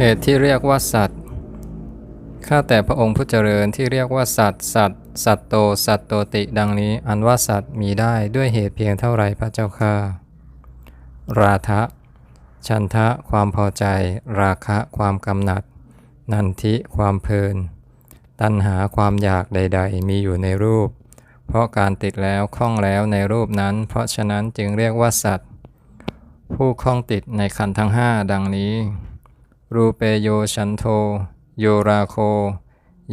เหตุที่เรียกว่าสัตว์ ข้าแต่พระองค์ผู้เจริญที่เรียกว่าสัตว์ สัตว์ สัตโต สัตโตติ ดังนี้ อันว่าสัตว์มีได้ด้วยเหตุเพียงเท่าไรพระเจ้าข้าราทะ ชันทะ ความพอใจ ราคะ ความกำหนัด นันทิ ความเพลิน ตัณหาความอยากใด ๆ มีอยู่ในรูป เพราะการติดแล้วคล้องแล้วในรูปนั้น เพราะฉะนั้นจึงเรียกว่าสัตว์ ผู้คล้องติดในขันธ์ทั้งห้าดังนี้ รูเปโยชันโท โยราโค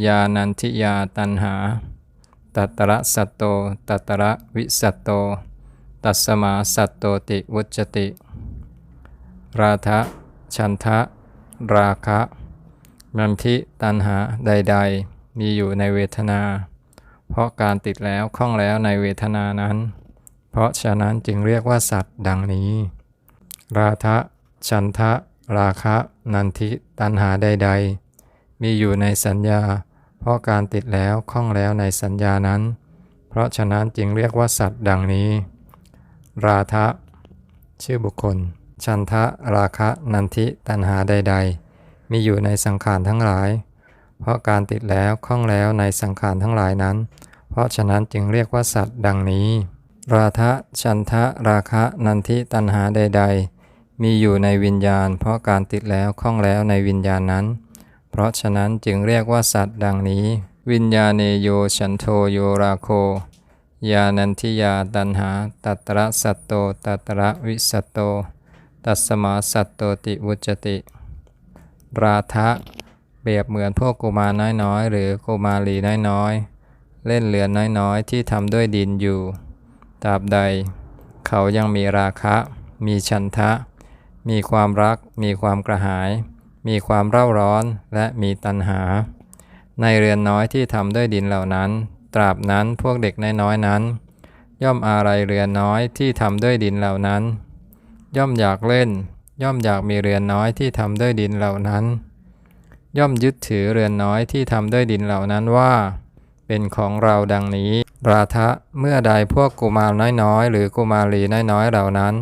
ยานันทิยาตันหา ตัตระสัตโต ตัตระวิสัตโต ตัสมาสัตโตติวุจติ ราทะชันทะ ราคะนันทิตันหาใด ๆ มีอยู่ในเวทนา เพราะการติดแล้วคล้องแล้วในเวทนานั้น เพราะฉะนั้นจึงเรียกว่าสัตว์ดังนี้ ราทะชันทะ ราคะนันทิตันหาใด ๆ มีอยู่ในสัญญา เพราะการติดแล้วคล้องแล้วในสัญญานั้น เพราะฉะนั้นจึงเรียกว่าสัตว์ดังนี้ ราทะชื่อบุคคล ชันทะราคะนันทิตันหาใด ๆ มีอยู่ในสังขารทั้งหลาย เพราะการติดแล้วคล้องแล้วในสังขารทั้งหลายนั้น เพราะฉะนั้นจึงเรียกว่าสัตว์ดังนี้ ราทะชันทะราคะนันทิตันหาใด ๆ มีอยู่ในวิญญาณ เพราะการติดแล้วคล้องแล้วในวิญญาณนั้น เพราะฉะนั้นจึงเรียกว่าสัตว์ดังนี้ วิญญาเนโยฉันโทโยราโค ยานันทิยาตันหา ตัตระสัตโต ตัตระวิสัตโต ตัสมาสัตโตติวุจติ ราทะเปรียบเหมือนพวกกุมารน้อยๆ หรือกุมารีน้อยๆ เล่นเรือนน้อยๆ ที่ทำด้วยดินอยู่ตราบใด เขายังมีราคะ มีชันทะ มีความรัก มีความกระหาย มีความเร่าร้อนและมีตัณหา ในเรือนน้อยที่ทำด้วยดินเหล่านั้น ตราบนั้นพวกเด็กน้อยๆนั้น ย่อมอาลัยเรือนน้อยที่ทำด้วยดินเหล่านั้น ย่อมอยากเล่น ย่อมอยากมีเรือนน้อยที่ทำด้วยดินเหล่านั้น ย่อมยึดถือเรือนน้อยที่ทำด้วยดินเหล่านั้นว่า เป็นของเราดังนี้ราทะเมื่อใดพวกกุมารน้อยๆ หรือกุมารีน้อยๆเหล่านั้น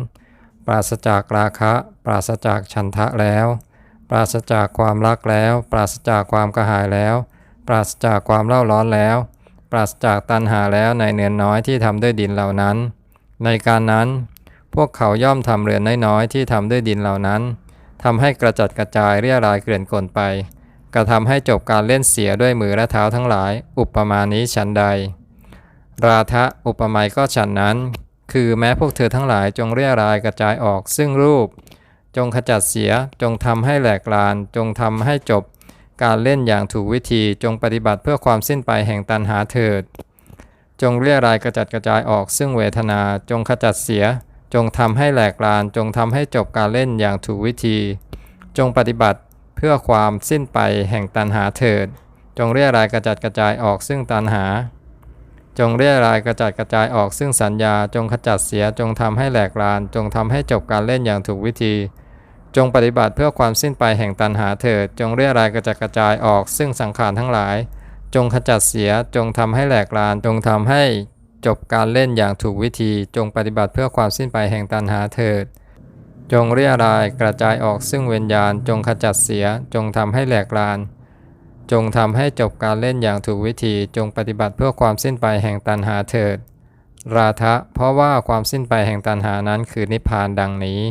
ปราศจากราคะ ปราศจากฉันทะแล้ว ปราศจากความรักแล้ว ปราศจากความกระหายแล้ว ปราศจากความเล่าร้อนแล้ว ปราศจากตัณหาแล้วในเนือนน้อยที่ทำด้วยดินเหล่านั้น ในการนั้น พวกเขาย่อมทำเรือนน้อยๆที่ทำด้วยดินเหล่านั้นทำให้กระจัดกระจายเรียรายเกลื่อนกลนไป กระทำให้จบการเล่นเสียด้วยมือและเท้าทั้งหลาย อุปมานี้ฉันใด ราทะอุปมยก็ฉันนั้น คือแม้พวกเธอทั้งหลายจงเรียรายกระจายออก ซึ่งรูป จงขจัดเสีย จงทำให้แหลกลาน จงทำให้จบ การเล่นอย่างถูกวิธีจงปฏิบัติเพื่อความสิ้นไปแห่งตันหาเถิด จงเรียรายกระจัดกระจายออก ซึ่งเวทนา จงขจัดเสีย จงทำให้แหลกลาน จงทำให้จบการเล่นอย่างถูกวิธี จงปฏิบัติเพื่อความสิ้นไปแห่งตันหาเถิด จงเรียรายกระจัดกระจายออกซึ่งตันหา จงเรียรายกระจัดกระจายออกซึ่งสัญญาจงขจัดเสียจงทำให้แหลกลาน จงทำให้จบการเล่นอย่างถูกวิธี จงปฏิบัติเพื่อความสิ้นไปแห่งตันหาเถิด จงเรียรายกระจัดกระจายออกซึ่งสังขารทั้งหลาย จงขจัดเสียจงทำให้แหลกลาน จงทำให้จบการเล่นอย่างถูกวิธี จงปฏิบัติเพื่อความสิ้นไปแห่งตันหาเถิด จงเรียรายกระจายออกซึ่งเวียญญาณจงขจัดเสียจงทำให้แหลกลาน จงทำให้จบการเล่นอย่างถูกวิธีจงปฏิบัติเพื่อความสิ้นไปแห่งตันหาเถิด ราทะเพราะว่าความสิ้นไปแห่งตันหานั้นคือนิพพานดังนี้